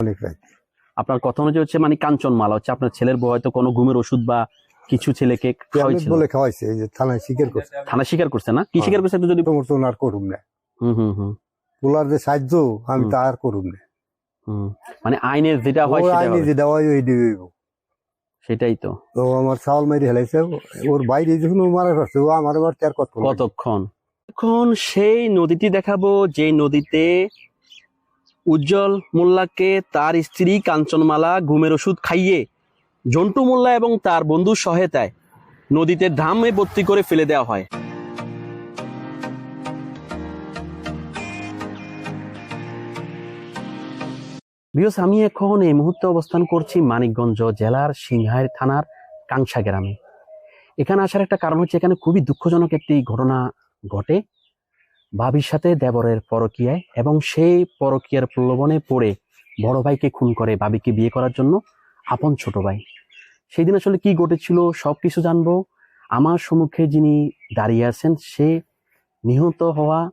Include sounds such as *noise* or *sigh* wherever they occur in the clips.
অনেক আপনার কথা অনুযায়ী হচ্ছে মানে কাঞ্চন মালা হচ্ছে আপনার ছেলের বউ হয়তো কোনো ঘুমের ওষুধ বা কিছু ছেলেকে খাওয়াইছিল। বলে খাওয়াইছে এই যে থানায় স্বীকার করছে। থানা স্বীকার করছে না? কি হ্যাঁ। স্বীকার করছে একটু যদি আর করুম না। হুম হুম হুম। পোলার যে সাহায্য আমি তা আর করুম না। মানে আইনের যেটা হয় সেটা আইনে। দেওয়া হয় ওই দিবে সেটাই তো। তো আমার চাউল মারি হেলাইছে ওর বাইরে যখন মারা করছে ও আমার এবার চার কত কতক্ষণ? এখন সেই নদীটি দেখাবো যে নদীতে উজ্জ্বল মোল্লাকে তার স্ত্রী কাঞ্চনমালা ঘুমের ওষুধ খাইয়ে জন্টু মোল্লা এবং তার বন্ধুর সহায়তায় নদীতে ধামে ভর্তি করে ফেলে দেওয়া হয়। বিয়স আমি এখন এই মুহূর্তে অবস্থান করছি মানিকগঞ্জ জেলার সিংহাই থানার কাংসা গ্রামে। এখানে আসার একটা কারণ হচ্ছে এখানে খুবই দুঃখজনক একটি ঘটনা ঘটে। ভাবির সাথে দেবরের পরকীয়ায় এবং সেই পরকীয়ার প্রলোভনে পড়ে বড় ভাইকে খুন করে ভাবিকে বিয়ে করার জন্য আপন ছোট ভাই। সেই দিন আসলে কি ঘটেছিল সব কিছু জানব। আমার সম্মুখে যিনি দাঁড়িয়ে আছেন সে নিহত হওয়া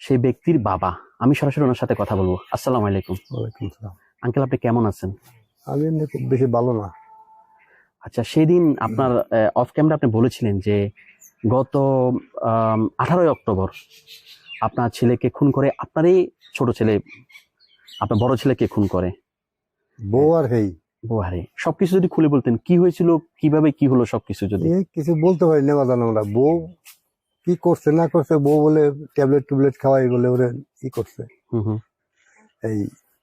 সেই ব্যক্তির বাবা। আমি সরাসরি ওনার সাথে কথা বলব। আসসালামু আলাইকুম। আঙ্কেল আপনি কেমন আছেন? আমি খুব বেশি ভালো না। আচ্ছা সেদিন আপনার অফ ক্যামেরা আপনি বলেছিলেন যে গত আঠারোই অক্টোবর আপনার ছেলেকে খুন করে আপনারই ছোট ছেলে আপনার বড় ছেলেকে খুন করে। বউ আর হেই। বোহারে সবকিছু যদি খুলে বলতেন কি হয়েছিল কীভাবে কি হলো সবকিছু যদি? কিছু বলতে পারি না বাজান আমরা। বউ কি করছে না করছে বউ বলে ট্যাবলেট টুবলেট খাওয়াই বলে ওরে কি করছে। হুম হুম। এই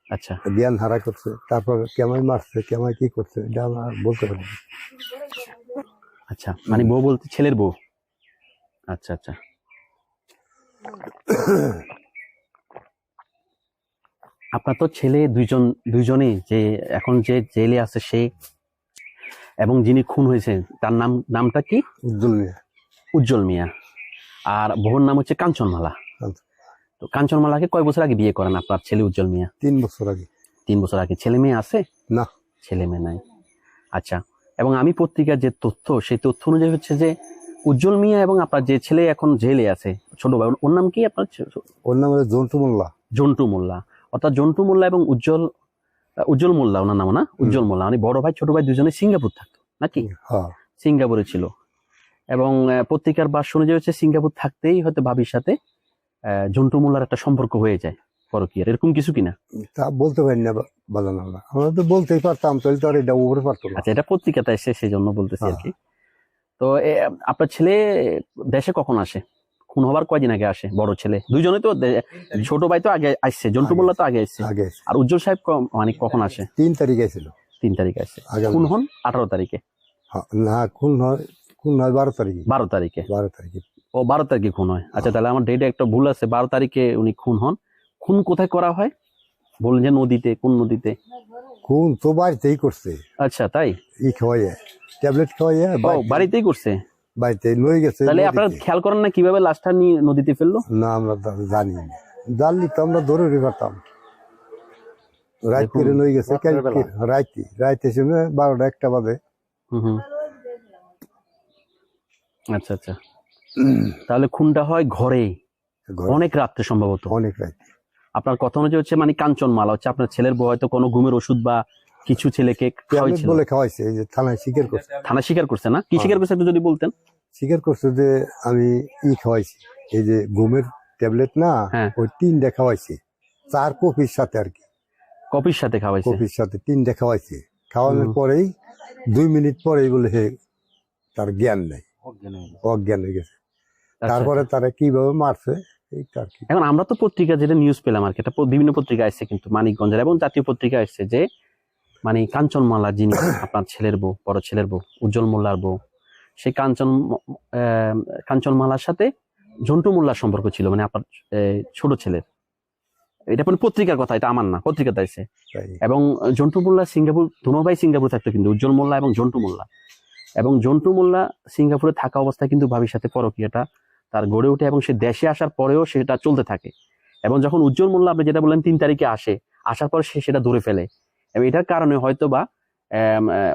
আচ্ছা। জ্ঞান হারা করছে। তারপর কেমন মারছে কেমন কি করছে এটা আমরা বলতে পারি আচ্ছা মানে বউ বলতে ছেলের বউ? আচ্ছা আচ্ছা। আপনার তো ছেলে দুইজন দুইজনেই যে এখন যে জেলে আছে সে এবং যিনি খুন হয়েছে তার নাম নামটা কি? উজ্জ্বল মিয়া। উজ্জ্বল মিয়া। আর বহুর নাম হচ্ছে কাঞ্চনমালা। কাঞ্চন। তো কাঞ্চনমালাকে কয় বছর আগে বিয়ে করেন আপনার ছেলে উজ্জ্বল মিয়া? তিন বছর আগে। তিন বছর আগে। ছেলে মেয়ে আছে? না। ছেলে মেয়ে নাই। আচ্ছা। এবং আমি পত্রিকার যে তথ্য সেই তথ্য অনুযায়ী হচ্ছে যে উজ্জ্বল মিয়া এবং আপনার যে ছেলে এখন জেলে আছে ছোট ভাই ওর নাম কি আপনার? ওর নাম হলো জন্টু মোল্লা। জন্টু মোল্লা। অর্থাৎ জন্টু মোল্লা এবং উজ্জ্বল উজ্জ্বল মোল্লা ওনার নাম না? উজ্জ্বল মোল্লা। মানে বড় ভাই ছোট ভাই দুজনে সিঙ্গাপুর থাকতো নাকি? হ্যাঁ। সিঙ্গাপুরে ছিল। এবং পত্রিকার বাস অনুযায়ী হচ্ছে সিঙ্গাপুর থাকতেই হয়তো ভাবির সাথে জন্টু মোল্লার একটা সম্পর্ক হয়ে যায় পরকীয়ার। এরকম কিছু কিনা? তা বলতে পারি না বাজান আমরা আমরা তো বলতেই পারতাম তাহলে তো আর এটা উপরে পারতো আচ্ছা এটা পত্রিকাতে এসে সেই জন্য বলতেছি আর কি। তো এ, আপনার ছেলে দেশে কখন আসে? খুন হবার কয়দিন আগে আসে বড় ছেলে? দুইজনে তো ছোট ভাই তো আগে আসছে জন্টু মোল্লা তো আগে আসছে। আগে আর উজ্জ্বল সাহেব মানে কখন আসে? তিন তারিখে ছিল তিন তারিখে আসে আগামী খুন হন আঠারো তারিখে? হ্যাঁ, না খুন হয় খুন হয় বারো তারিখে। বারো তারিখে? বারো তারিখে। ও বারো তারিখে খুন হয়। আচ্ছা তাহলে আমার ডেটে একটা ভুল আছে বারো তারিখে উনি খুন হন। খুন কোথায় করা হয়? বললেন যে নদীতে কোন নদীতে? খুন তো বাড়িতেই করছে। আচ্ছা তাই? ই খাওয়াইয়া ট্যাবলেট খাওয়াইয়া বাড়িতেই করছে? বাড়িতে লয়ে গেছে তাহলে। আপনারা খেয়াল করেন না কীভাবে লাশটা নিয়ে নদীতে ফেলল? না আমরা জানি না। জানলি তো আমরা ধরে পারতাম। রাত করে লয়ে গেছে রাইতে রাইতে শুনে বারোটা একটা বাজে। আচ্ছা আচ্ছা। তাহলে খুনটা হয় ঘরে। অনেক রাত্রে সম্ভবত। অনেক রাত আপনার কথা অনুযায়ী হচ্ছে মানে কাঞ্চন মালা হচ্ছে আপনার ছেলের বউ হয়তো কোনো ঘুমের ওষুধ বা কিছু ছেলেকে খাওয়াইছিল। বলে খাওয়াইছে এই যে থানায় স্বীকার করছে। থানা স্বীকার করছে না? কি স্বীকার করছে একটু যদি বলতেন? স্বীকার করছে যে আমি ই খাওয়াইছি এই যে ঘুমের ট্যাবলেট না হ্যাঁ। ওই তিনটা খাওয়াইছি চার কপির সাথে আর কি। কপির সাথে খাওয়াইছে? কপির সাথে তিনটা খাওয়াইছি। খাওয়ানোর পরেই দুই মিনিট পরেই বলে হে তার জ্ঞান নেই। অজ্ঞান হয়ে গেছে। আচ্ছা, তারপরে তারা কীভাবে মারছে এখন আমরা তো পত্রিকা যেটা নিউজ পেলাম আর কি এটা বিভিন্ন পত্রিকা আসছে কিন্তু মানিকগঞ্জের এবং জাতীয় পত্রিকা আসছে যে মানে কাঞ্চনমালা যিনি *coughs* আপনার ছেলের বউ বড় ছেলের বউ উজ্জ্বল মোল্লার বউ সেই কাঞ্চন কাঞ্চনমালার সাথে জন্টু মোল্লার সম্পর্ক ছিল মানে আপনার ছোট ছেলের। এটা মানে পত্রিকার কথা এটা আমার না পত্রিকাতে আসছে। এবং জন্টু মোল্লা সিঙ্গাপুর দুনো ভাই সিঙ্গাপুর থাকতো কিন্তু উজ্জ্বল মোল্লা এবং জন্টু মোল্লা। এবং জন্টু মোল্লা সিঙ্গাপুরে থাকা অবস্থায় কিন্তু ভাবির সাথে পরকীয়াটা তার গড়ে ওঠে এবং সে দেশে আসার পরেও সেটা চলতে থাকে। এবং যখন উজ্জ্বল মোল্লা আপনি যেটা বললেন তিন তারিখে আসে আসার পর সে সেটা ধরে ফেলে। এবং এটার কারণে হয়তো বা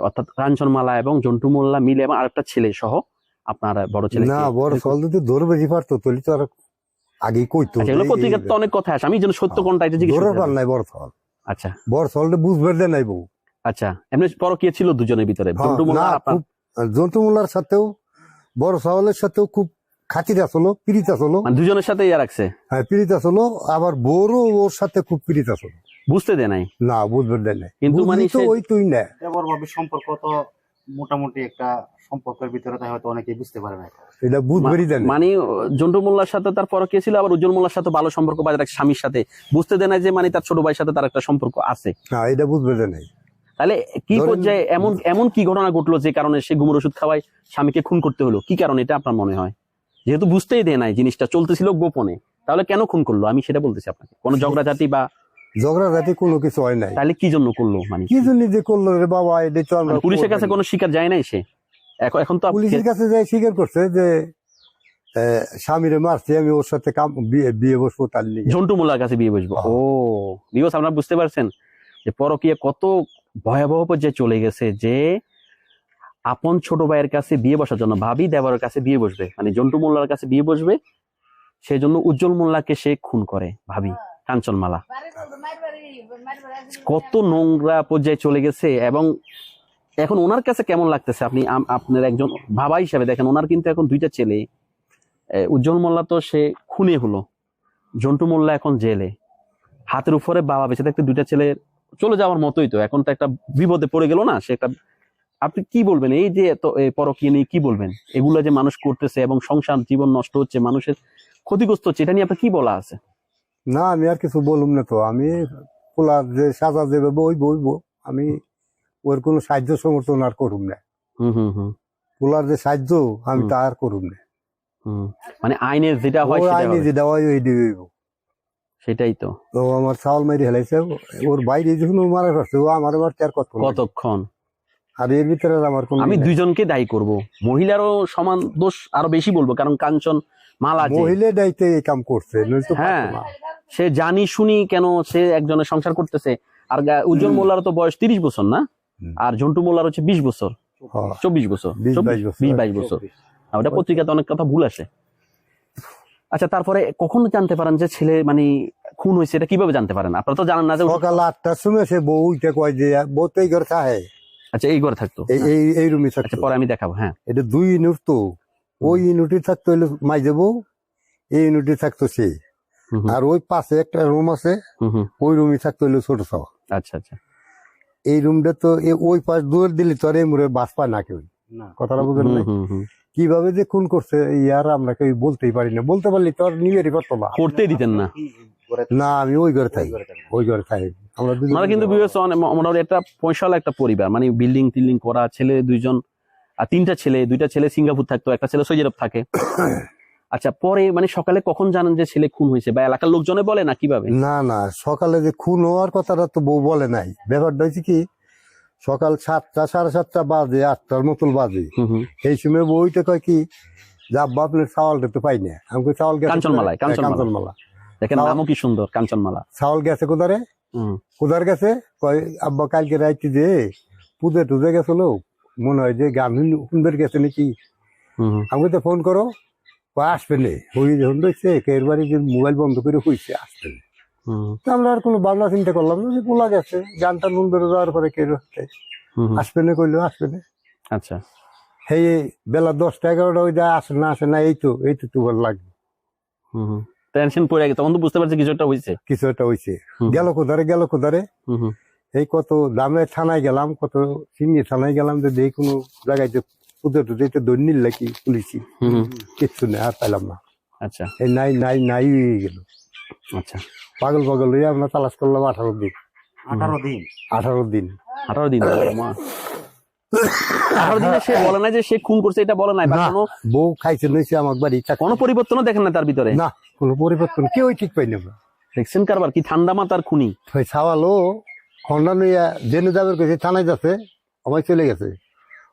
অর্থাৎ কাঞ্চনমালা এবং জন্টু মোল্লা মিলে এবং আরেকটা ছেলে সহ আপনার বড় ছেলে না বড় ধরবে কি পারতো তো আর আগেই কইতো আচ্ছা, পত্রিকার তো অনেক কথা আসে আমি যেন সত্য কোনটা এটা জিজ্ঞেস ধরে করতে পার। নাই বড় ফল। আচ্ছা। বড় সলটা বুঝবে নাই বউ। আচ্ছা এমনি পরকীয় ছিল দুজনের ভিতরে। হ্যাঁ, জন্টু মোল্লা আপনার জন্টু মোল্লার সাথেও বড় সাওয়ালের সাথেও খুব খাতির আসলো পিরিত আসলো মানে দুজনের সাথে ইয়া রাখছে? হ্যাঁ পিরিত আসলো আবার বউরও ওর সাথে খুব পিরিত আসলো বুঝতে দেয় নাই? না বুঝবে দেয় নাই। কিন্তু মানে তো ওই তুই না। এবার ভাবে সম্পর্ক তো মোটামুটি একটা সম্পর্কের ভিতরে তাই হয়তো অনেকেই বুঝতে পারে না এটা। বুঝবেরই দেয় মানে জন্টু মোল্লার সাথে তার পরকীয় ছিল? আবার উজ্জ্বল মোল্লার সাথে ভালো সম্পর্ক বা তার স্বামীর সাথে। বুঝতে দেয় না যে মানে তার ছোট ভাইয়ের সাথে তার একটা সম্পর্ক আছে। না এটা বুঝবে দেয় নাই। তাহলে কি পর্যায়ে এমন এমন কি ঘটনা ঘটলো যে কারণে সে ঘুমের ওষুধ খাওয়ায় স্বামীকে খুন করতে হলো? কি কারণে? এটা আপনার মনে হয়? যেহেতু বুঝতেই দেয় নাই জিনিসটা চলতেছিল গোপনে। তাহলে কেন খুন করল? আমি সেটা বলতেছি আপনাকে। কোনো ঝগড়াঝাটি বা ঝগড়া জাতি কোনো কিছু হয় নাই। তাহলে কি জন্য করল মানে? কি জন্য যে করল রে বাবা এটা তো আমরা মানে পুলিশের কাছে কোনো শিকার যায় নাই সে? এখন এখন তো পুলিশের কাছে যাই স্বীকার করছে যে স্বামীরে মারছি আমি ওর সাথে কাম বিয়ে বিয়ে বসবো তার লিগে ঝন্টু মোল্লার কাছে বিয়ে বসবো। ও বিকজ আপনারা বুঝতে পারছেন যে পরকীয়া কত ভয়াবহ পর্যায়ে চলে গেছে যে আপন ছোট ভাইয়ের কাছে বিয়ে বসার জন্য, ভাবি দেবরের কাছে বিয়ে বসবে মানে জন্টু মোল্লার কাছে বিয়ে বসবে সেই জন্য উজ্জ্বল মোল্লাকে সে খুন করে, ভাবি, কাঞ্চনমালা। কত নোংরা পর্যায়ে চলে গেছে, এবং এখন ওনার কাছে কেমন লাগতেছে? আপনি আপনার একজন বাবা হিসাবে দেখেন, ওনার কিন্তু এখন দুইটা ছেলে উজ্জ্বল মোল্লা তো সে খুনে হলো, জন্টু মোল্লা এখন জেলে। হাতের উপরে বাবা বেঁচে থাকতে দুইটা ছেলে চলে যাওয়ার মতোই তো, এখন তো একটা বিপদে পড়ে গেল না, সে একটা আপনি কি বলবেন? এই যে এত পরকীয়া নিয়ে কি বলবেন? এগুলো যে মানুষ করতেছে এবং সংসার জীবন নষ্ট হচ্ছে মানুষের ক্ষতিগ্রস্ত হচ্ছে এটা নিয়ে আপনার কি বলা আছে? না আমি আর কিছু বলুম না তো। আমি পোলার যে সাজা দেবে বই বইবো আমি ওর কোনো সাহায্য সমর্থন আর করুম না। হুম হুম হুম। পোলার যে সাহায্য আমি তা আর করুম না। মানে আইনের যেটা হয় আইনি। যেটা হয় ওই দিবে সেটাই তো। তো আমার চাউল মারি হেলাইছে ওর বাইরে যখন মারা করছে ও আমার মারতে আর কত কতক্ষণ? আর এর ভিতরে আমার কোনো আমি। দুইজনকে দায়ী করব। মহিলারও সমান দোষ আরও বেশি বলব কারণ কাঞ্চন মালা মহিলা দায়িত্বে এই কাম করছে হ্যাঁ। সে জানি শুনি কেন সে একজনের সংসার করতেছে। আর উজ্জ্বল মোল্লার তো বয়স তিরিশ বছর না? আর ঝন্টু মোল্লার হচ্ছে বিশ বছর। হ্যাঁ, চব্বিশ বছর। বিশ বাইশ বছর। ওটা পত্রিকাতে অনেক কথা ভুল আসে আচ্ছা তারপরে কখন জানতে পারেন যে ছেলে মানে খুন হয়েছে এটা কীভাবে জানতে পারেন? আপনারা তো জানেন না যে সকাল আটটার সময় সে বউ কয় যে বউ তো এই ঘর থাকে আচ্ছা এই ঘরে থাকতো? এই এই এই রুমে আচ্ছা থাকতো। পরে আমি দেখাবো হ্যাঁ। এটা দুই ইউনিট তো। ওই ইউনিটে থাকতো হইল মাই দেবো এই ইউনিটে থাকতো সে। আর ওই পাশে একটা রুম আছে হুম হুম, ওই রুমে থাকতো হইল ছোট সব আচ্ছা আচ্ছা। এই রুমটা তো ওই পাশ দূর দিলে তো আর এই মুড়ে বাস পায় না কেউ। না। কথাটা বুঝলেন। কীভাবে যে খুন করছে ইয়ার আমরা কেউ বলতেই পারি না। বলতে পারলি তো আর নিজেরই করতো না। করতেই দিতেন না। না আমি ওই ঘরে থাকি। ওই ঘরে থাকি। আমরা কিন্তু বিবেচ মোটামুটি একটা পয়সাওয়ালা একটা পরিবার মানে বিল্ডিং টিল্ডিং করা ছেলে দুইজন আর তিনটা ছেলে দুইটা ছেলে সিঙ্গাপুর থাকতো একটা ছেলে সৌদি আরব থাকে। *coughs* আচ্ছা পরে মানে সকালে কখন জানেন যে ছেলে খুন হয়েছে? বা এলাকার লোকজনে বলে না কীভাবে? না না সকালে যে খুন হওয়ার কথাটা তো বউ বলে নাই। ব্যাপারটা হয়েছে কি সকাল সাতটা সাড়ে সাতটা বাজে আটটার মতন বাজে। এই সময় বউটা কয় কি যে আব্বা আপনার চাওয়ালটা তো পাই না। আমি কই, চাওয়াল গেছে কাঞ্চনমালায়, কোথায়? হ্যাঁ, কাঞ্চনমালা। কাঞ্চনমালা দেখেন নামও কি সুন্দর কাঞ্চনমালা। চাওয়াল গেছে কোদারে হুম। কোদার গেছে? কয় আব্বা কালকে রাইতে যে পুজো টুজে গেছিল মনে হয় যে গান সুন্দর গেছে নাকি? হুম হুম, আমি তো ফোন করো আসবে নে। ওই যখন দেখছে এর বাড়ি যে মোবাইল বন্ধ করে হইছে আসবে না। আমরা আর কোনো ভাবনা চিন্তা করলাম না যে পোলা গেছে গানটা নুন ধরে যাওয়ার পরে কে হুম, আসবে না কইলো আসবে না। আচ্ছা। সেই বেলা দশটা এগারোটা ওই যায় আসে না আসে না এই তো এই তো তোমার লাগবে। টেনশন পড়ে গেছে তখন তো বুঝতে পারছি কিছু একটা হয়েছে কিছু একটা হয়েছে গেল কোথারে গেল হুম এই কত দামে থানায় গেলাম কত সিঙ্গি থানায় গেলাম যে দেখি কোনো জায়গায় যে পুজো টুজো এটা ধরে নিল নাকি পুলিশি কিচ্ছু নেই আর পাইলাম না। আচ্ছা। এই নাই নাই নাই হয়ে গেল। আচ্ছা। পাগল পাগল হয়ে আমরা তালাশ করলাম আঠারো দিন। আঠারো দিন? আঠারো দিন। আঠারো দিন? ধরে, আঠারো দিনে সে বলে না যে সে খুন করছে এটা বলে নাই কোনো বউ খাইছে নইছে আমার বাড়ি কোনো পরিবর্তনও দেখেন না তার ভিতরে? না কোনো পরিবর্তন কেউই ঠিক পাইনি আমরা। দেখছেন কারবার কি ঠান্ডা মাতার খুনি? ওই সাওয়ালো হন্ডা লইয়া জেনে যাবে কইছে থানায় যাচ্ছে আমায় চলে গেছে।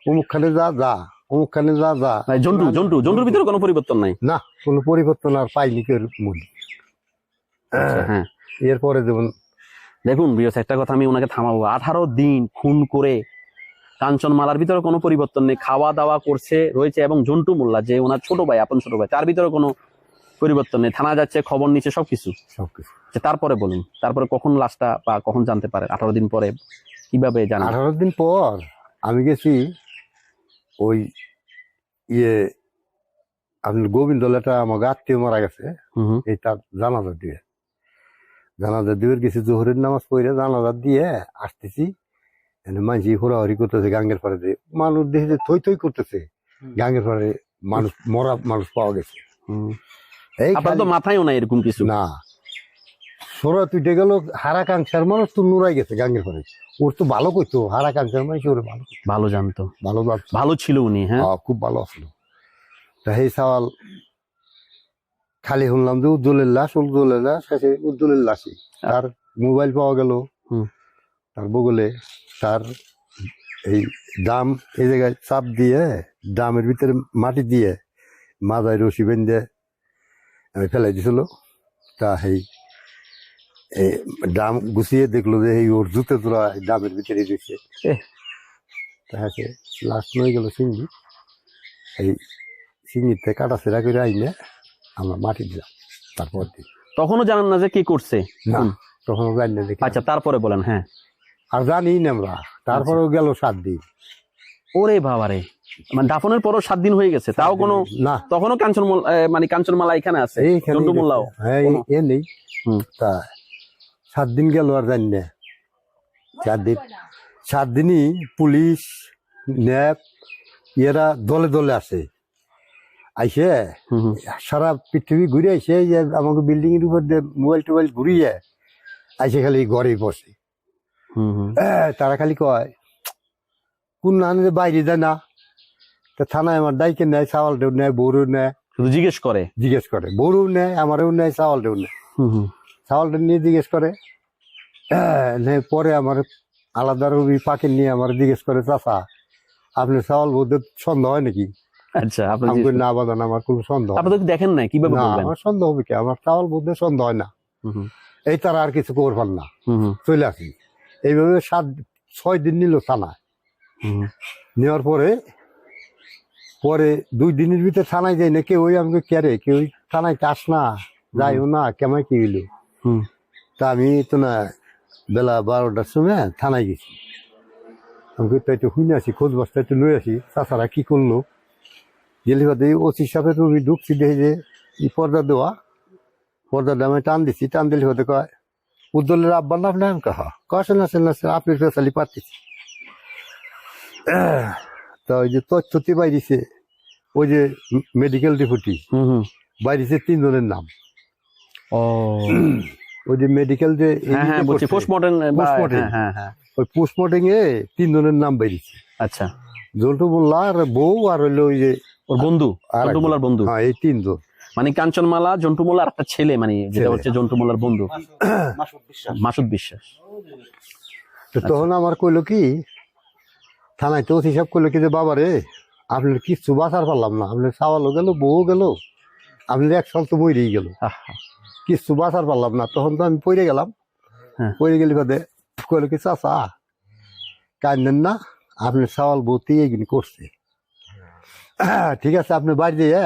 অমুক খানে যা যা অমুক খানে যা। যা জন্টু জন্টু জন্টুর ভিতরে কোনো পরিবর্তন নাই? না কোনো পরিবর্তন আর পাইনি কেউ মূল। আচ্ছা, হ্যাঁ। এরপরে যেমন দেখুন বিয়স একটা কথা আমি ওনাকে থামাবো। আঠারো দিন খুন করে কাঞ্চন মালার ভিতরে কোনো পরিবর্তন নেই। খাওয়া দাওয়া করছে রয়েছে এবং জন্টু মোল্লা যে ওনার ছোট ভাই আপন ছোট ভাই তার ভিতরে কোনো পরিবর্তন নেই। থানা যাচ্ছে খবর নিচ্ছে সবকিছু। সবকিছু। আচ্ছা, তারপরে বলুন তারপরে কখন লাশটা বা কখন জানতে পারে আঠারো দিন পরে কীভাবে জানেন? আঠারো দিন পর আমি গেছি ওই ইয়ে আপনার গোবিন্দ লেটা আমার আত্মীয় মারা গেছে। এই তার জানাজা দিয়ে। জানাজা দিয়ে গেছি জোহরের নামাজ পড়ে জানাজা দিয়ে আসতেছি। মাঝি হোরাহরি করতেছে গাঙ্গের পাড়ে মানুষ দেখে যে থই থই করতেছে। গাঙ্গের পাড়ে মানুষ মরা মানুষ পাওয়া গেছে। এই তো মাথায়ও নাই এরকম কিছু। না। সোরা তুইটে গেল হারা কাংসার মানুষ তো নুরাই গেছে গাঙ্গের পাড়ে। ওর তো ভালো কইতো হারা কাংসার মানুষ ওর ভালো ভালো জানতো। ভালো ভালো ছিল উনি হ্যাঁ। হ্যাঁ, খুব ভালো আসলো তা সেই সওয়াল খালি শুনলাম যে উজ্জ্বলের লাশ উজ্জ্বলের লাশ শেষে উজ্জ্বলের লাশই। তার মোবাইল পাওয়া গেল। হুম। তার বগলে তার এই দাম এই জায়গায় চাপ দিয়ে দামের ভিতরে মাটি দিয়ে মাথায় রশি বেঁধে আমি ফেলাই দিছিল। তা সেই ডাম গুছিয়ে দেখল যে এই ওর জুতে তোলা দামের ভিতরে দিচ্ছে। দেখা লাস্ট নয় গেল সিঙ্গি এই সিঙ্গিতে কাটা সেরা করে আইনে। আমরা মাটি দিলাম তারপর দিন তখনও জানেন না যে কি করছে? না। তখন জানি না দেখি আচ্ছা তারপরে বলেন হ্যাঁ। আর জানি না আমরা তারপরেও গেল সাত দিন। ওরে বাবারে। মানে দাফনের পরও সাত দিন হয়ে গেছে তাও কোনো না। তখনও কাঞ্চন মানে কাঞ্চনমালা এখানে আছে হ্যাঁ এ নেই। তা সাত দিন গেল আর জানি না। চার দিন। সাত দিনই পুলিশ ন্যাপ এরা দলে দলে আসে। আইসে সারা পৃথিবী ঘুরে আইসে যে আমাকে বিল্ডিং এর উপর দিয়ে মোবাইল টোবাইল ঘুরিয়ে আইসে খালি ঘরে বসে। তারা খালি কয় কোন নানে বাইরে যায় না তা থানায় আমার দায়িত্ব নেয় চাওয়াল দেউ নেয় বড়ু নেয়। শুধু জিজ্ঞেস করে? জিজ্ঞেস করে বড়ু নেয় আমারও নেয় চাওয়াল দেউ নেয়। হুম হুম। চাওয়ালটা নিয়ে জিজ্ঞেস করে পরে আমার আলাদা রবি পাখি নিয়ে আমার জিজ্ঞেস করে চাচা আপনি চাওয়াল বোধ সন্দেহ হয় নাকি? আচ্ছা আপনি আমি জিজ্ঞেস কই, না বাদান আমার কোনো সন্দেহ আপনি তো দেখেন কীভাবে না বলবেন? আমার সন্দেহ হবে কি? আমার চাওয়াল বোধ সন্দেহ হয় না। এই তারা আর কিছু করবার না। চলে আসি এইভাবে সাত ছয় দিন নিল থানায়। নেওয়ার পরে পরে দুই দিনের ভিতরে থানায় যাই না কেউ আমাকে কেরে কেউ থানায় চাস না যাইও না কেমন কি হইল? তা আমি তো না বেলা বারোটার সময় থানায় গেছি। আমাকে তো একটু শুনে আসি খোঁজ বস্তা একটু লই আসি। তাছাড়া কি করল? গেলে বাদে ওসি সাহেবের রুমি ঢুকছি দেখে যে ই পর্দা দেওয়া পর্দাটা আমি টান দিছি টান দিলে হতে কয় উদ্দলের আব্বার নাম না কাহা? কষেন আসেন আসেন আপনি ফেসালি পাচ্ছিস তা ওই যে তথ্যতে বাইরিছে ওই যে মেডিকেল ডিপুটি। বাইরিছে তিনজনের নাম। ও। ওই যে মেডিকেল যে বলছি পোস্টমর্টম। হ্যাঁ হ্যাঁ হ্যাঁ। ওই পোস্টমর্টম এ তিনজনের নাম বাইরিছে। আচ্ছা। জন্টু মোল্লা আর বউ আর হইল ওই যে ওর বন্ধু আর জন্টু একজন। মোল্লার বন্ধু। হ্যাঁ এই তিনজন। মানে কাঞ্চনমালা জন্টু মোল্লা আর একটা ছেলে মানে যেটা হচ্ছে জন্টু মোল্লার বন্ধু। মাসুদ বিশ্বাস। তো তখন আমার কইলো কি থানায় তো হিসাব করল কি যে বাবা রে আপনার কিচ্ছু বাঁচার পারলাম না। আপনার চাওয়ালও গেল বউ গেল আপনার এক সাল তো মরেই গেল। আহা, কিচ্ছু বাঁচার পারলাম না। তখন তো আমি পড়ে গেলাম। হ্যাঁ। পড়ে গেলে বাদে কইলো কি চাচা কান্দেন না আপনি চাওয়াল বউতি এগুলি করছে। *coughs* ঠিক আছে আপনি বাড়ি দিয়ে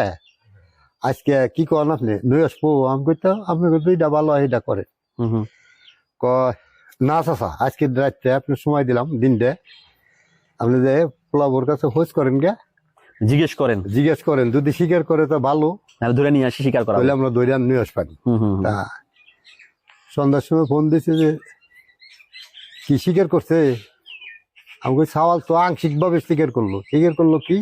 আজকে কি করেন আপনি? নই আসব আমি কইতো আপনি দুইটা ভালো এটা করে। কয় না চাচা আজকে রাত্রে আপনি সময় দিলাম দিনটা আপনি যে প্লাবর কাছে খোঁজ করেন গে। জিজ্ঞেস করেন। জিজ্ঞেস করেন যদি স্বীকার করে তো ভালো। ধরে নিয়ে আসি স্বীকার করা তাহলে আমরা দৈরান নিয়ে আসবানি। তা সন্ধ্যার সময় ফোন দিয়েছে যে কি স্বীকার করছে? আমাকে সওয়াল তো আংশিক ভাবে স্বীকার করল। স্বীকার করল কি?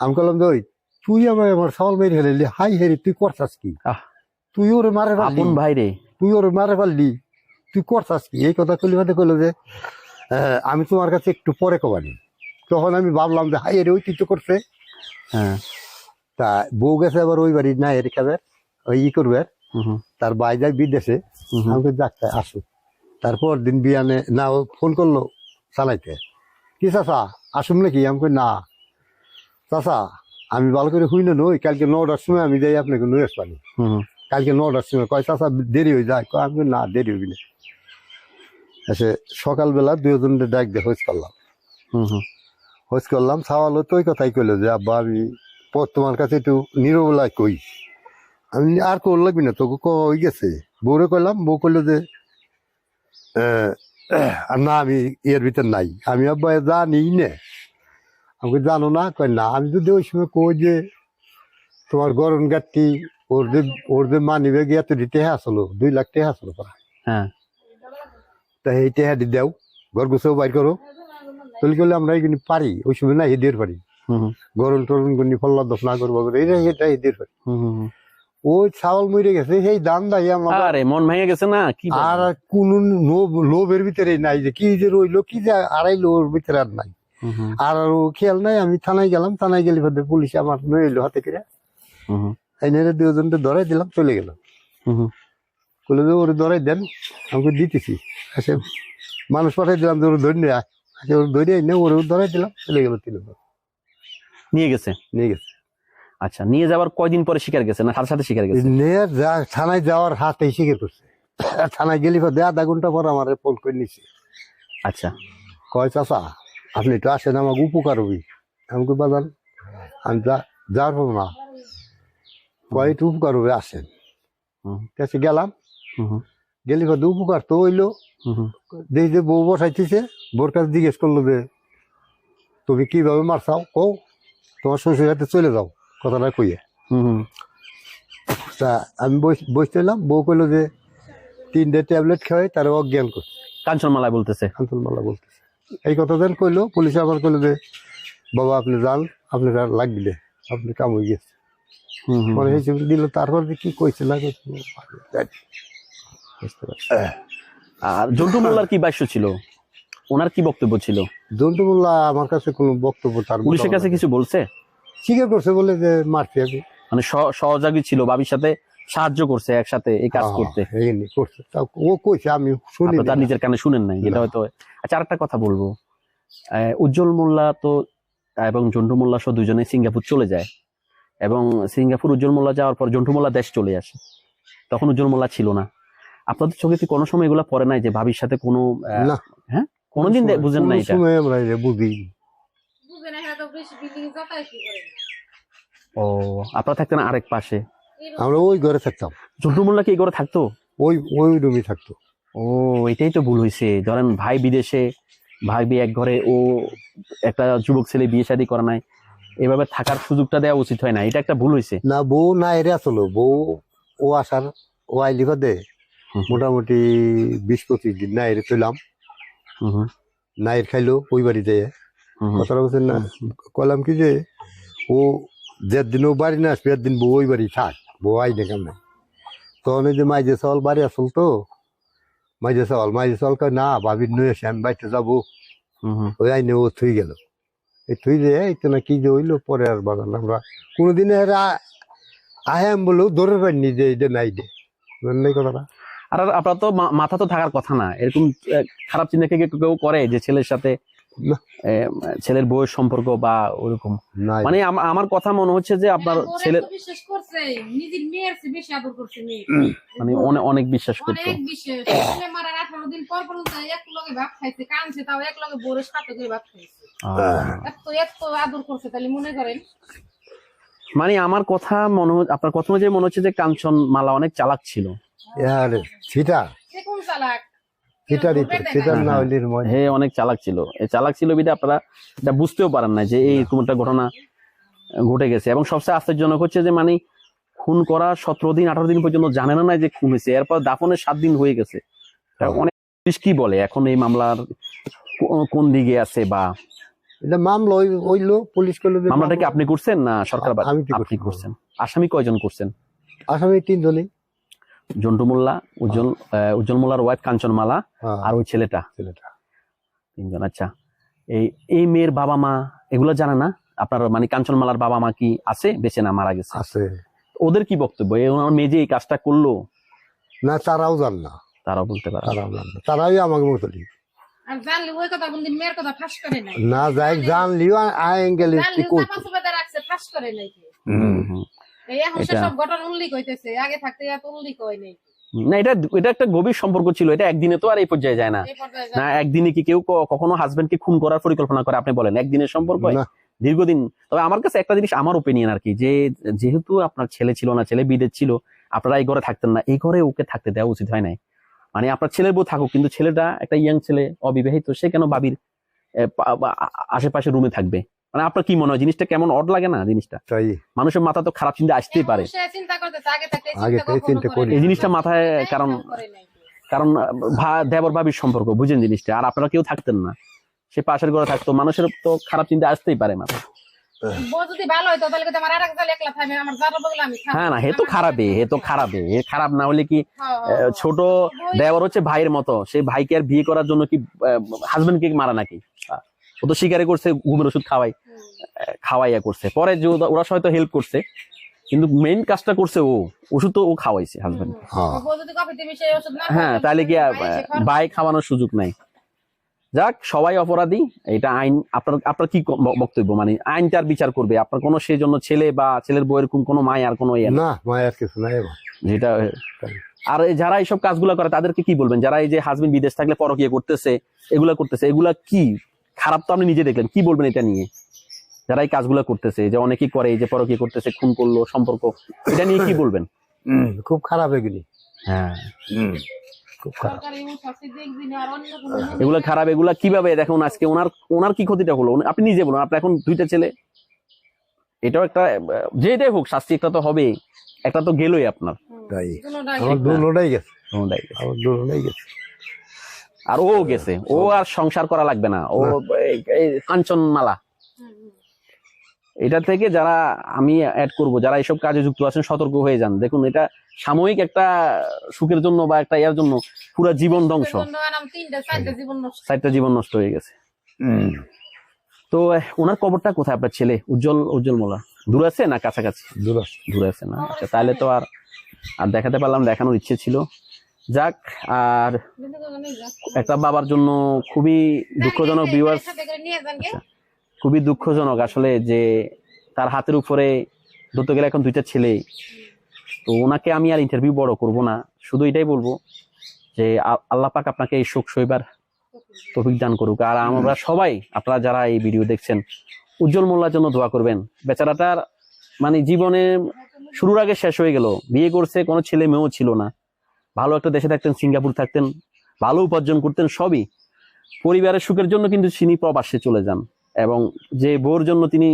আমি বললাম যে ওই তুই আমার আমার সওয়াল মেরে ফেলে হাই হেরি তুই করছাস কি। তুই ওরে মারে আপন ভাই রে। তুই ওরে মারে পারলি তুই করছাস কি? এই কথা কলি মাঝে কইলো যে আহ, আমি তোমার কাছে একটু পরে কবানি তখন আমি ভাবলাম যে হাই হেরি ওই তুই তো করছে। হ্যাঁ তা বউ গেছে আবার ওই বাড়ি না এর খাবে ওই ই করবে। তার বাই যায় বিদেশে। আমাকে ডাক্তার আসো। তারপর দিন বিয়ানে না ও ফোন করল চালাইতে। কি চাচা আসুন নাকি? আমাকে না। চাচা আমি ভালো করে হুই না নই কালকে নটার সময় আমি যাই আপনাকে নই হুম। কালকে নটার সময় কয় চাচা দেরি হয়ে যায়? কয় আমি না দেরি হবি না। এসে সকালবেলা দুজনের ডাক দিয়ে হোজ করলাম। হুম হুম। হোজ করলাম ছাওয়ালো তো ওই কথাই কইলো যে আব্বা আমি তোমার কাছে একটু নিরবলায় কই। আমি আর কোল লাগবি না তোকে কই গেছে। বউরে কইলাম বউ কইলো যে না আমি এর ভিতর নাই। আমি আব্বা জানি না। আমাকে জানো না কই না। আমি যদি ওই সময় কই যে তোমার গরম গাঠটি ওর যে ওর যে মানিবে গিয়া তো দিতে আসলো দুই লাখ টাকা আসলো প্রায়। হ্যাঁ। তা এই টাকা দি দাও ঘর গুছাও বাইর করো। তাহলে করলে আমরা এগুলি পারি ওই সময় না হেদের পারি। গরম টরম গুনি ফল্লা দফ না করব এটা এটা হেদের পারি। ওই ছাগল মরে গেছে সেই দাম দাই আমার আরে মন ভেঙে গেছে না কি? আর কোন লোভের ভিতরে নাই যে কি যে রইল কি যে আড়াই লোর ভিতরে আর নাই। আর আর ও খেয়াল নাই আমি থানায় গেলাম থানায় গেলে বাদে পুলিশ আমার নইলো হাতে করে। হুম, হুম, এনে দুজনকে ধরাই দিলাম চলে গেলাম হুম, হুম। বলে যে ওরে ধরাই দেন আমাকে দিতেছি। আসে মানুষ পাঠাই দিলাম যে ওর ধরে আয় আসে ওর ধরে এনে ওরে ধরাই দিলাম চলে গেল তিন নিয়ে গেছে? নিয়ে গেছে। আচ্ছা নিয়ে যাওয়ার কয়দিন পরে শিকার গেছে না সাথে সাথে শিকার গেছে? নিয়ে যা থানায় যাওয়ার হাতে স্বীকার করছে। থানায় গেলি বাদে আধা ঘণ্টা পর আমার ফোন করে নিছে। আচ্ছা। কয় চাচা আপনি তো আসেন আমাকে উপকার হবি। আমাকে বাজান আমি যা যাওয়ার পাবো না। কয় একটু উপকার হবে আসেন। হুম, কাছে গেলাম। হুম, হুম, গেলি বাদে উপকার তো হইল। হুম, হুম। দেখি যে বউ বসাইতেছে বোর কাছে জিজ্ঞেস করল যে তুমি কীভাবে মারছাও? কও তোমার শ্বশুর হাতে চলে যাও কথাটা কইয়ে। তা আমি বস- বসতেলাম বউ কইলো যে তিনটে ট্যাবলেট খাওয়াই তার অজ্ঞান করছে। কাঞ্চনমালা বলতেছে। কাঞ্চনমালা বলতেছে। এই কথা দেন কইলো পুলিশে আবার কইলো যে বাবা আপনি যান আপনার আর লাগবে আপনি কাম হয়ে গেছে। পরে হিসেবে দিল তারপর কি কইছে পারছি। আর জন্টু মোল্লার কি বাক্য ছিল? ওনার কি বক্তব্য ছিল? জন্টু মোল্লা আমার কাছে কোনো বক্তব্য তার পুলিশের কাছে কিছু বলছে? স্বীকার করছে বলে যে মারছি আমি মানে সহ- সহযোগী ছিল বাবির সাথে? সাহায্য করছে একসাথে এই কাজ করতে। ও কইছে আমি শুনি আপনি তার নিজের কানে শুনেন নাই এটা হয়তো আচ্ছা আরেকটা কথা বলব। উজ্জ্বল মোল্লা তো এবং জন্টু মোল্লা সহ দুজনে সিঙ্গাপুর চলে যায়। এবং সিঙ্গাপুর উজ্জ্বল মোল্লা যাওয়ার পর জন্টু মোল্লা দেশ চলে আসে। তখন উজ্জ্বল মোল্লা ছিল না। আপনাদের চোখে কি কোনো সময় এগুলো পড়ে নাই যে ভাবির সাথে কোনো হ্যাঁ? কোনোদিন বুঝেন না কোনো এটা? সময় আমরা এটা বুঝি। বুঝে না তো বেশি বিল্ডিং যাতায়াত কি করে? ও আপনারা থাকতেন আরেক পাশে। আমরা ওই ঘরে থাকতাম। জন্টু মোল্লা কি এই ঘরে থাকতো? ওই ওই রুমে থাকতো। ও এটাই তো ভুল হয়েছে। ধরেন ভাই বিদেশে ভাই বি এক ঘরে ও একটা যুবক ছেলে বিয়ে শাদী করে নাই। এভাবে থাকার সুযোগটা দেওয়া উচিত হয় না। এটা একটা ভুল হয়েছে। না বউ না এরে আসলো বউ ও আসার ও আইলি বাদে মোটামুটি বিশ পঁচিশ দিন না এরে পেলাম হুম, নাইর খাইলো ওই বাড়িতে কথাটা বলছেন না? কলাম কি যে ও যে দিন ও বাড়ি না আসবে দিন বউ ওই বাড়ি থাক। বউ আই না তখন যে মাইজে চাল বাড়ি আসল তো মাইজে চাল মাইজে চাল কয় না ভাবির নই আসে আমি বাড়িতে যাব। ওই আইনে ও থুই গেল। এই থুই যে এই তো না কি যে হইল পরে আর বাগান আমরা কোনোদিন এরা আয়াম বলেও ধরে পাইনি যে এইটা নাই দে নাই কথাটা? আর আপনার তো মাথা তো থাকার কথা না। এরকম খারাপ চিন্তা কেউ করে যে ছেলের সাথে ছেলের বউয়ের সম্পর্ক বা ওরকম। মানে আমার কথা মনে হচ্ছে যে আপনার ছেলের তো বিশ্বাস করছে নিজের মেয়ের চেয়ে বেশি আদর করছে মেয়ে। মানে অনেক অনেক বিশ্বাস। করতো করছে মনে করেন? মানে আমার কথা মনে হচ্ছে আপনার কথা অনুযায়ী মনে হচ্ছে যে কাঞ্চন মালা অনেক চালাক ছিল। সেটা? চালাক? সেটারই সেটার না হইলে হে অনেক চালাক ছিল। এই চালাক ছিল বিধে আপনারা এটা বুঝতেও পারেন না যে এই একটা ঘটনা ঘটে গেছে। এবং সবচেয়ে আশ্চর্যজনক হচ্ছে যে মানে খুন করা সতেরো দিন আঠারো দিন পর্যন্ত জানে না যে খুন হয়েছে। এরপর দাফনের সাত দিন হয়ে গেছে। অনেক পুলিশ কি বলে? এখন এই মামলার কোন দিকে আছে বা এটা মামলা হইল পুলিশ করল মামলাটা কি আপনি করছেন না সরকার আপনি করছেন? আসামি কয়জন করছেন? আসামি তিনজনই। জন্টু মোল্লা উজ্জ্বল উজ্জ্বল মোল্লার ওয়াইফ কাঞ্চন মালা হ্যাঁ, আর ওই ছেলেটা। ছেলেটা। তিনজন আচ্ছা। এই এই মেয়ের বাবা মা এগুলো জানে না? আপনার মানে কাঞ্চনমালার বাবা মা কি আছে? বেঁচে না মারা গেছে? আছে। ওদের কি বক্তব্য? এই ওনার মেয়ে যে এই কাজটা করল? না তারাও জান না। তারাও বলতে পারে। তারাও জান না। তারাই আমাকে নাই। না যাই জানলিও আইন গেলে জানলে কি করতো চাপা চুপাতে রাখছে ফাঁস করে নাই হুম, হুম। এই এখন সব ঘটনা উল্লেখ হইতেছে আগে থাকতে এত উল্লেখ না এটা এটা একটা গভীর সম্পর্ক ছিল এটা একদিনে তো আর এই পর্যায়ে যায় না। না একদিনে কি কেউ কখনো হাজবেন্ডকে খুন করার পরিকল্পনা করে আপনি বলেন একদিনের সম্পর্ক? দীর্ঘদিন। তবে আমার কাছে একটা জিনিস আমার ওপিনিয়ন আর কি যে যেহেতু আপনার ছেলে ছিল না ছেলে বিদেশ ছিল আপনারা এই ঘরে থাকতেন না এই ঘরে ওকে থাকতে দেওয়া উচিত হয় নাই। মানে আপনার ছেলের বউ থাকুক কিন্তু ছেলেটা একটা ইয়াং ছেলে অবিবাহিত সে কেন বাবির আশেপাশে রুমে থাকবে? মানে আপনার কি মনে হয় জিনিসটা কেমন অড লাগে না জিনিসটা? তাই। মানুষের মাথা তো খারাপ চিন্তা আসতেই পারে। সে চিন্তা করতেছে আগে থেকে আগে থেকে চিন্তা করি। এই জিনিসটা মাথায় কারণ কারণ দেবর ভাবির সম্পর্ক বুঝেন জিনিসটা? আর আপনারা কেউ থাকতেন না। সে পাশের ঘরে থাকতো মানুষের তো খারাপ চিন্তা আসতেই পারে মাথা বউ যদি ভালো হইতো তাহলে কিন্তু আমার আরেক জাল একলা থাকবে আমার যারা বগলে আমি থাকব। হ্যাঁ না হে তো খারাপই হে তো খারাপই হে খারাপ না হলে কি হ্যাঁ, আহ, হ্যাঁ। ছোট দেবর হচ্ছে ভাইয়ের মতো সেই ভাইকে আর বিয়ে করার জন্য কি হাজবেন্ড কে মারা নাকি? আহ, ও তো স্বীকারে করছে ঘুমের ওষুধ খাওয়াই। খাওয়াইয়া করছে। পরে যে ওরা- হয়তো হেল্প করছে কিন্তু মেইন কাজটা করছে ও। ওষুধ তো ও খাওয়াইছে হাজবেন্ড হ্যাঁ বউ যদি কফিতে মিশে ওষুধ না হ্যাঁ খায়, তাহলে কি আর, বাই খাওয়ানোর সুযোগ নাই। যাক সবাই অপরাধী এটা আইন আপনার আপনার কি বক্তব্য? মানে আইনটার বিচার করবে। আপনার কোনো সেই জন্য ছেলে বা ছেলের বউ এরকম কোনো মায় আর কোনো ইয়ে না। না মায়ের কিছু নাই যেটা আর এই যারা এইসব কাজগুলো করে তাদেরকে কি বলবেন? যারা এই যে হাজবেন্ড বিদেশ থাকলে পরকিয়ে করতেছে এগুলা করতেছে এগুলা কি খারাপ তো আপনি নিজে দেখলেন কি বলবেন এটা নিয়ে? যারা এই কাজগুলো করতেছে যে অনেকেই করে এই যে পরকিয়ে করতেছে খুন করল সম্পর্ক এটা নিয়ে কি বলবেন? খুব খারাপ এগুলি। হ্যাঁ। খুব খারাপ। সরকারি উৎসব দেখবি আর অন্য কোনো এগুলা খারাপ এগুলা কীভাবে দেখুন আজকে? ওনার ওনার কি ক্ষতিটা হলো? আপনি নিজে বলুন আপনার এখন দুইটা ছেলে এটাও একটা যেটাই হোক শাস্তি একটা তো হবে একটা তো গেলই আপনার। দুলোটাই গেছে। গেছে। আর ও গেছে। ও আর সংসার করা লাগবে না। ও কাঞ্চন মালা। এটা থেকে যারা আমি অ্যাড করব যারা এইসব কাজে যুক্ত আছেন সতর্ক হয়ে যান। দেখুন এটা সাময়িক একটা সুখের জন্য বা একটা ইয়ার জন্য পুরো জীবন ধ্বংস। চারটা জীবন নষ্ট চারটা জীবন নষ্ট হয়ে গেছে। তো ওনার কবরটা কোথায় আপনার ছেলে? উজ্জ্বল উজ্জ্বল মোলা। দূর আছে না কাছাকাছি? দূরে আছে না। আচ্ছা তাহলে তো আর আর দেখাতে পারলাম দেখানোর ইচ্ছে ছিল। যাক, আর। একটা বাবার জন্য খুবই দুঃখজনক ভিউয়ার্স গে। খুবই দুঃখজনক আসলে যে তার হাতের উপরে ধরতে গেলে এখন দুইটা ছেলে তো ওনাকে আমি আর ইন্টারভিউ বড় করব না শুধু এটাই বলব যে আল্লাহ পাক আপনাকে এই শোক সইবার তফিক দান করুক আর আমরা সবাই, আপনারা যারা এই ভিডিও দেখছেন, উজ্জ্বল মোল্লার জন্য দোয়া করবেন বেচারাটার মানে জীবনে শুরুর আগে শেষ হয়ে গেল বিয়ে করছে, কোনো ছেলে মেয়েও ছিল না ভালো একটা দেশে থাকতেন সিঙ্গাপুর থাকতেন ভালো উপার্জন করতেন সবই। পরিবারের সুখের জন্য কিন্তু তিনি প্রবাসে চলে যান এবং যে বউর জন্য তিনি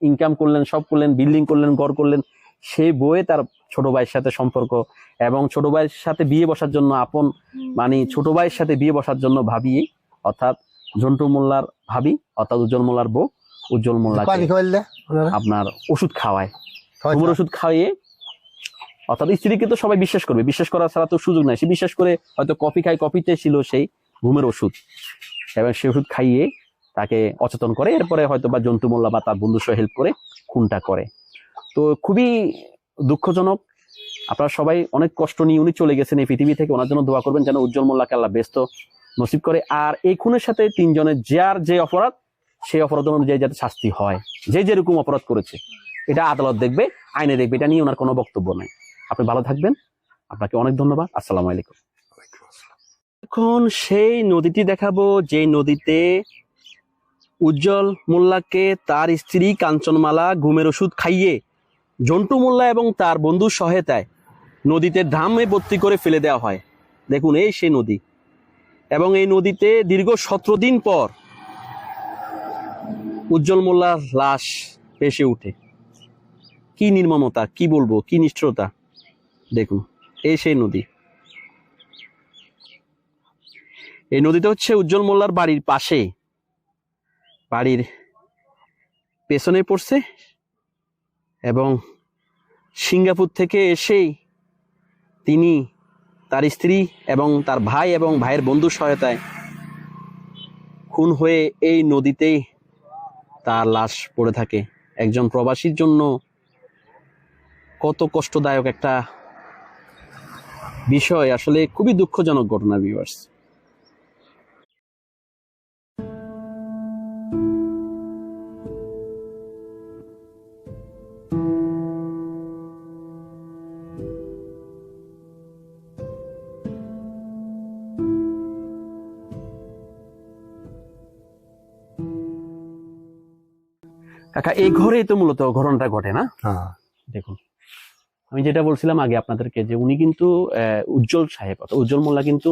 ইনকাম করলেন সব করলেন বিল্ডিং করলেন ঘর করলেন সেই বউয়ে তার ছোট ভাইয়ের সাথে সম্পর্ক এবং ছোট ভাইয়ের সাথে বিয়ে বসার জন্য আপন মানে ছোট ভাইয়ের সাথে বিয়ে বসার জন্য ভাবিয়ে অর্থাৎ জন্টু মোল্লার ভাবি অর্থাৎ উজ্জ্বল মোল্লার বউ উজ্জ্বল ওনারা? আপনার ওষুধ খাওয়ায়। ঘুমের ওষুধ খাইয়ে অর্থাৎ স্ত্রীকে তো সবাই বিশ্বাস করবে। বিশ্বাস করা ছাড়া তো সুযোগ নাই। সে বিশ্বাস করে হয়তো কফি খায়, কফিতে ছিল সেই ঘুমের ওষুধ। এবং সে ওষুধ খাইয়ে তাকে অচেতন করে, এরপরে হয়তো বা জন্তু মোল্লা বা তার বন্ধুর সহ হেল্প করে, খুনটা করে। তো খুবই দুঃখজনক। আপনারা সবাই অনেক কষ্ট নিয়ে উনি চলে গেছেন এই পৃথিবী থেকে। ওনার জন্য দোয়া করবেন যেন উজ্জ্বল মোল্লাকে আল্লাহ ব্যস্ত নসিব করে। আর এই খুনের সাথে তিনজনের যার যে অপরাধ, সেই অপরাধ অনুযায়ী যাতে শাস্তি হয়। যে যেরকম অপরাধ করেছে, এটা আদালত দেখবে, আইনে দেখবে। এটা নিয়ে ওনার কোনো বক্তব্য নাই। আপনি ভালো থাকবেন। আপনাকে অনেক ধন্যবাদ। আসসালামু আলাইকুম। এখন সেই নদীটি দেখাবো, যে নদীতে উজ্জ্বল মোল্লাকে তার স্ত্রী কাঞ্চনমালা ঘুমের ওষুধ খাইয়ে জন্টু মোল্লা এবং তার বন্ধুর সহায়তায় নদীতে ড্রামে ভর্তি করে ফেলে দেওয়া হয়। দেখুন, এই সেই নদী। এবং এই নদীতে দীর্ঘ সতেরো দিন পর উজ্জ্বল মোল্লার লাশ ভেসে উঠে কি নির্মমতা, কি বলব, কি নিষ্ঠুরতা। দেখুন, এই সেই নদী। এই নদীটা হচ্ছে উজ্জ্বল মোল্লার বাড়ির পাশে। বাড়ির পেছনে পড়ছে এবং সিঙ্গাপুর থেকে এসেই তিনি তার স্ত্রী এবং তার ভাই এবং ভাইয়ের বন্ধুর সহায়তায় খুন হয়ে এই নদীতেই তার লাশ পড়ে থাকে। একজন প্রবাসীর জন্য কত কষ্টদায়ক একটা বিষয় আসলে খুবই দুঃখজনক ঘটনা ভিউয়ার্স কাকা এই ঘরেই তো মূলত ঘটনাটা ঘটে না? হ্যাঁ। দেখুন। আমি যেটা বলছিলাম আগে আপনাদেরকে যে উনি কিন্তু উজ্জ্বল সাহেব অর্থাৎ উজ্জ্বল মোল্লা কিন্তু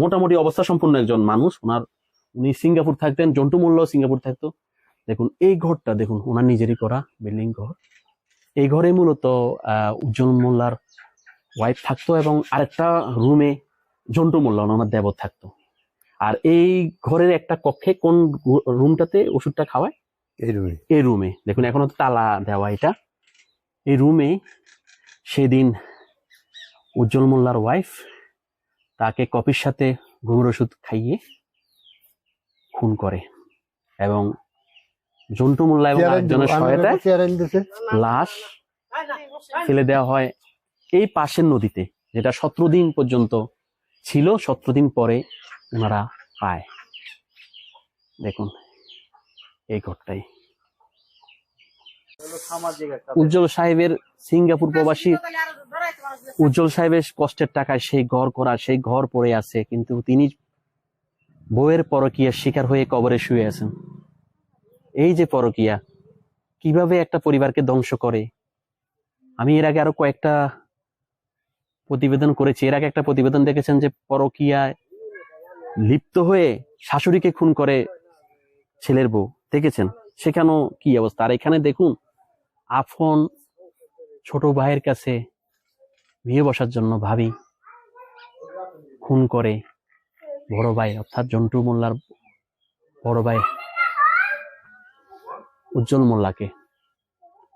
মোটামুটি অবস্থা সম্পন্ন একজন মানুষ। ওনার উনি সিঙ্গাপুর থাকতেন জন্টু মোল্লাও সিঙ্গাপুর থাকতো। দেখুন এই ঘরটা দেখুন ওনার নিজেরই করা বিল্ডিং ঘর। এই ঘরে মূলত উজ্জ্বল মোল্লার ওয়াইফ থাকতো এবং আরেকটা রুমে জন্টু মোল্লা ওনার দেবর থাকতো। আর এই ঘরের একটা কক্ষে কোন রুমটাতে ওষুধটা খাওয়ায়? এই রুমে এই রুমে দেখুন এখনও তো তালা দেওয়া এটা। এই রুমে সেদিন উজ্জ্বল মোল্লার ওয়াইফ তাকে কপির সাথে ঘুমের ওষুধ খাইয়ে খুন করে এবং জন্টু মোল্লা এবং আরেকজনের সহায়তায় লাশ ফেলে দেওয়া হয় এই পাশের নদীতে যেটা সতেরো দিন পর্যন্ত ছিল সতেরো দিন পরে ওনারা পায়। দেখুন এই ঘরটাই। উজ্জ্বল সাহেবের সিঙ্গাপুর প্রবাসী উজ্জ্বল সাহেবের কষ্টের টাকায় সেই ঘর করা, সেই ঘর পড়ে আছে, কিন্তু তিনি বউয়ের পরকিয়ার শিকার হয়ে কবরে শুয়ে আছেন। এই যে পরকিয়া, কীভাবে একটা পরিবারকে ধ্বংস করে? আমি এর আগে আরও কয়েকটা প্রতিবেদন করেছি। এর আগে একটা প্রতিবেদন দেখেছেন যে পরকিয়ায় লিপ্ত হয়ে শাশুড়িকে খুন করে ছেলের বউ। দেখেছেন? সেখানেও কি অবস্থা? আর এখানে দেখুন আফন ছোট ভাইয়ের কাছে বিয়ে বসার জন্য ভাবি। খুন করে বড় ভাই, অর্থাৎ জন্টু মোল্লার বড় ভাই উজ্জ্বল মোল্লাকে।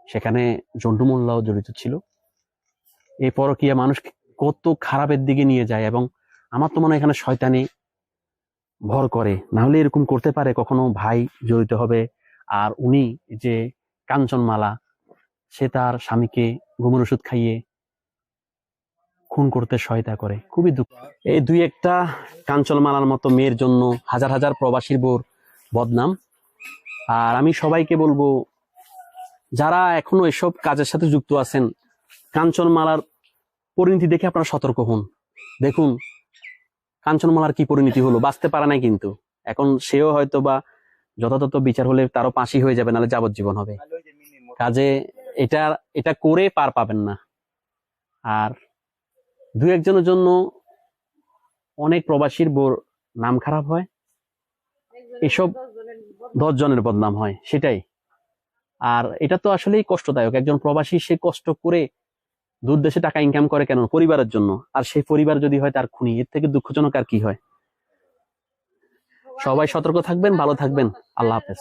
সেখানে জন্টু মোল্লাও জড়িত ছিল। এই পরকিয়া মানুষ কত খারাপের দিকে নিয়ে যায় এবং আমার তো মনে হয় এখানে শয়তানি ভর করে। না হলে এরকম করতে পারে কখনো ভাই জড়িত হবে। আর উনি যে কাঞ্চনমালা সে তার স্বামীকে ঘুমের ওষুধ খাইয়ে খুন করতে সহায়তা করে। খুবই দুঃখ। এই দুই একটা কাঞ্চনমালার মতো মেয়ের জন্য হাজার হাজার প্রবাসীর বোর বদনাম। আর আমি সবাইকে বলব, যারা এখনও এসব কাজের সাথে যুক্ত আছেন, কাঞ্চনমালার পরিণতি দেখে আপনারা সতর্ক হন। দেখুন, কাঞ্চনমালার কি পরিণতি হলো, বাঁচতে পারে নাই কিন্তু। এখন সেও হয়তো বা যথাযথ বিচার হলে তারও পাশি হয়ে যাবে, নাহলে যাবজ্জীবন হবে। কাজে এটা এটা করে পার পাবেন না। আর দু একজনের জন্য অনেক প্রবাসীর বোর নাম খারাপ হয়। এসব দশ জনের বদনাম হয় সেটাই। আর এটা তো আসলেই কষ্টদায়ক একজন প্রবাসী সে কষ্ট করে দূর দেশে টাকা ইনকাম করে কেন? পরিবারের জন্য। আর সেই পরিবার যদি হয় তার খুনি এর থেকে দুঃখজনক আর কি হয়। সবাই সতর্ক থাকবেন ভালো থাকবেন। আল্লাহ হাফেজ।